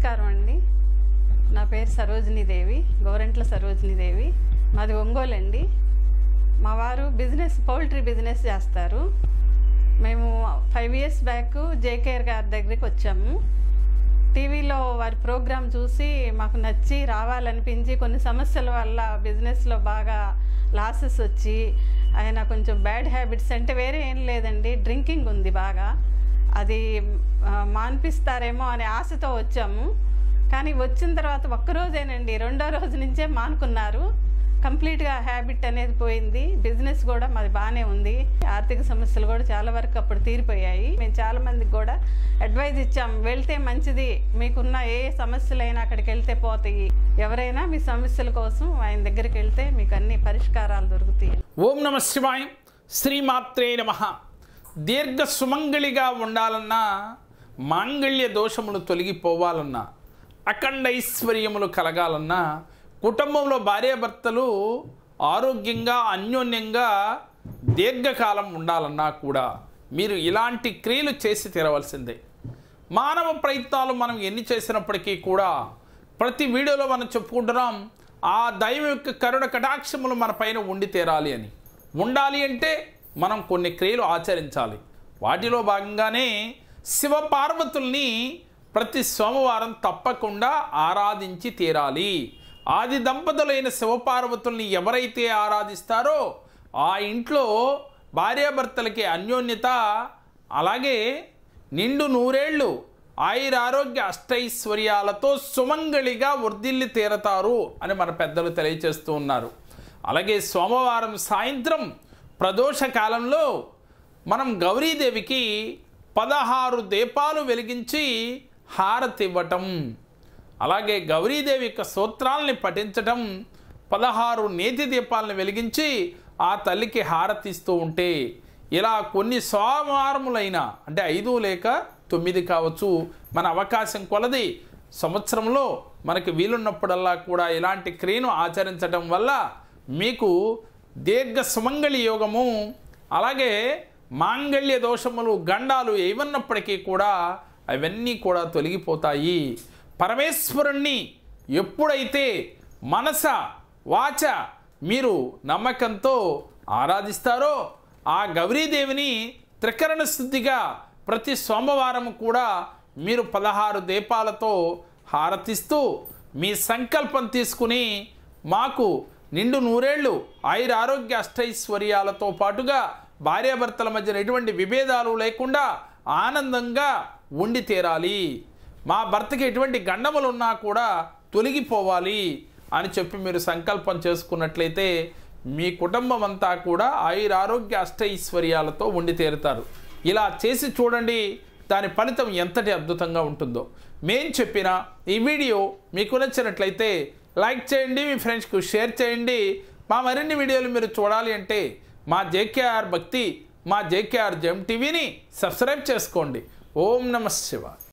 నమస్కారం అండి. నా పేరు సరోజిని దేవి గోరంట్ల సరోజిని దేవి. మాది ఒంగోలు అండి. మా వారు బిజినెస్ పౌల్ట్రీ బిజినెస్ చేస్తారు. మేము ఫైవ్ ఇయర్స్ బ్యాక్ జేకేఆర్ గారి దగ్గరికి వచ్చాము. టీవీలో వారి ప్రోగ్రాం చూసి మాకు నచ్చి రావాలనిపించి కొన్ని సమస్యల వల్ల బిజినెస్లో బాగా లాసెస్ వచ్చి ఆయన కొంచెం బ్యాడ్ హ్యాబిట్స్ అంటే వేరే ఏం లేదండి. డ్రింకింగ్ ఉంది బాగా. అది మాన్పిస్తారేమో అనే ఆశతో వచ్చాము. కానీ వచ్చిన తర్వాత ఒక్కరోజేనండి రెండో రోజు నుంచే మానుకున్నారు. కంప్లీట్గా హ్యాబిట్ అనేది పోయింది. బిజినెస్ కూడా మాది బాగానే ఉంది. ఆర్థిక సమస్యలు కూడా చాలా వరకు అప్పుడు తీరిపోయాయి. మేము చాలామందికి కూడా అడ్వైజ్ ఇచ్చాం వెళ్తే మంచిది. మీకున్న ఏ సమస్యలైనా అక్కడికి వెళ్తే పోతాయి. ఎవరైనా మీ సమస్యల కోసం ఆయన దగ్గరికి వెళ్తే మీకు అన్ని పరిష్కారాలు దొరుకుతాయి. ఓం నమ శివాయ. శ్రీమాత్రే నమ. దీర్ఘ సుమంగళిగా ఉండాలన్నా మాంగళ్య దోషములు తొలగిపోవాలన్నా అఖండ ఐశ్వర్యములు కలగాలన్నా కుటుంబంలో భార్యాభర్తలు ఆరోగ్యంగా అన్యోన్యంగా దీర్ఘకాలం ఉండాలన్నా కూడా మీరు ఇలాంటి క్రియలు చేసి తీరవలసిందే. మానవ ప్రయత్నాలు మనం ఎన్ని చేసినప్పటికీ కూడా ప్రతి వీడియోలో మనం చెప్పుకుంటున్నాం ఆ దైవం యొక్క కరుణ కటాక్షములు మన పైన ఉండి తీరాలి అని. ఉండాలి అంటే మనం కొన్ని క్రియలు ఆచరించాలి. వాటిలో భాగంగానే శివ పార్వతుల్ని ప్రతి సోమవారం తప్పకుండా ఆరాధించి తీరాలి. ఆది దంపతులైన శివపార్వతుల్ని ఎవరైతే ఆరాధిస్తారో ఆ ఇంట్లో భార్యాభర్తలకి అన్యోన్యత అలాగే నిండు నూరేళ్ళు ఆయురారోగ్య అష్టైశ్వర్యాలతో సుమంగళిగా వర్ధిల్లి తీరతారు అని మన పెద్దలు తెలియచేస్తూ ఉన్నారు. అలాగే సోమవారం సాయంత్రం ప్రదోష కాలంలో మనం గౌరీదేవికి పదహారు దీపాలు వెలిగించి హారతి ఇవ్వటం అలాగే గౌరీదేవి యొక్క సూత్రాలని పఠించటం పదహారు నేతి దీపాలను వెలిగించి ఆ తల్లికి హారతిస్తూ ఉంటే ఇలా కొన్ని సోమవారములైన అంటే ఐదు లేక తొమ్మిది కావచ్చు మన అవకాశం కొలది సంవత్సరంలో మనకి వీలున్నప్పుడల్లా కూడా ఇలాంటి క్రియను ఆచరించడం వల్ల మీకు దీర్ఘ సుమంగళి యోగము అలాగే మాంగళ్య దోషములు గండాలు ఏమన్నప్పటికీ కూడా అవన్నీ కూడా తొలగిపోతాయి. పరమేశ్వరుణ్ణి ఎప్పుడైతే మనస వాచ మీరు నమ్మకంతో ఆరాధిస్తారో ఆ గౌరీదేవిని త్రికరణ శుద్ధిగా ప్రతి సోమవారం కూడా మీరు పదహారు దీపాలతో హారతిస్తూ మీ సంకల్పం తీసుకుని మాకు నిండు నూరేళ్ళు ఆయుర ఆరోగ్య అష్టైశ్వర్యాలతో పాటుగా భార్యాభర్తల మధ్యన ఎటువంటి విభేదాలు లేకుండా ఆనందంగా ఉండి తీరాలి. మా భర్తకి ఎటువంటి గండములు ఉన్నా కూడా తొలగిపోవాలి అని చెప్పి మీరు సంకల్పం చేసుకున్నట్లయితే మీ కుటుంబం అంతా కూడా ఆయుర ఆరోగ్య అష్టైశ్వర్యాలతో ఉండి తీరుతారు. ఇలా చేసి చూడండి దాని ఫలితం ఎంతటి అద్భుతంగా ఉంటుందో. మేం చెప్పిన ఈ వీడియో మీకు నచ్చినట్లయితే లైక్ చేయండి మీ ఫ్రెండ్స్కు షేర్ చేయండి. మా మరిన్ని వీడియోలు మీరు చూడాలి అంటే మా జేకేఆర్ భక్తి మా జేకేఆర్ జెమ్ టీవీని సబ్స్క్రైబ్ చేసుకోండి. ఓం నమ శివ